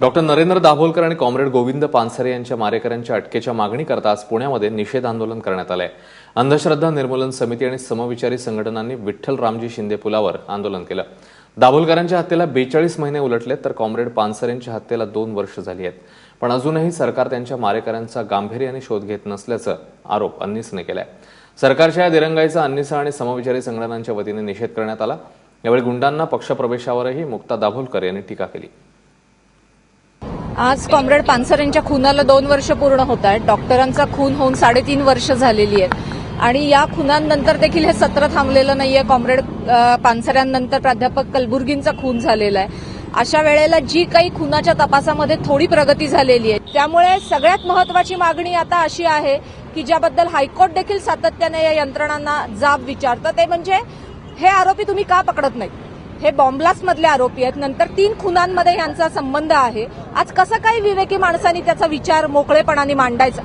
Doctor Narendra Dabholkar आणि comrade Govind Pansare यांच्या मारेकऱ्यांच्या अटकेच्या मागणी करता आज पुण्यामध्ये निषेध आंदोलन करण्यात आलंय. अंधश्रद्धा निर्मूलन समिती आणि समविचारी संघटनांनी विठ्ठल रामजी शिंदे पुलावर आंदोलन केलं. दाभोलकरांच्या हत्येला बेचाळीस महिने उलटले तर कॉम्रेड पानसरेंच्या हत्येला दोन वर्ष झाली आहेत. पण अजूनही सरकार त्यांच्या मारेकऱ्यांचा गांभीर्याने शोध घेत नसल्याचं आरोप अन्निसने केलाय. सरकारच्या या दिरंगाईचा अन्निसा आणि समविचारी संघटनांच्या वतीने निषेध करण्यात आला. यावेळी गुंडांना पक्षप्रवेशावरही मुक्ता दाभोलकर यांनी टीका केली. आज कॉम्रेड पानसर यांच्या खुनाला दोन वर्ष पूर्ण होत आहेत. डॉक्टरांचा खून होऊन साडेतीन वर्ष झालेली आहेत. आणि या खुनांनंतर देखील हे सत्र थांबलेलं नाहीये. कॉम्रेड पानसऱ्यांनंतर प्राध्यापक कलबुर्गींचा खून झालेला आहे. अशा वेळेला जी काही खुनाच्या तपासामध्ये थोडी प्रगती झालेली आहे. त्यामुळे सगळ्यात महत्वाची मागणी आता अशी आहे की ज्याबद्दल हायकोर्ट देखील सातत्याने या यंत्रणांना जाब विचारतं. ते म्हणजे हे आरोपी तुम्ही का पकडत नाहीत? हे बॉम्बलास्ट मधले आरोपी आहेत. नंतर तीन खुनांमध्ये यांचा संबंध आहे. आज कसं काही विवेकी माणसांनी त्याचा विचार मोकळेपणाने मांडायचा?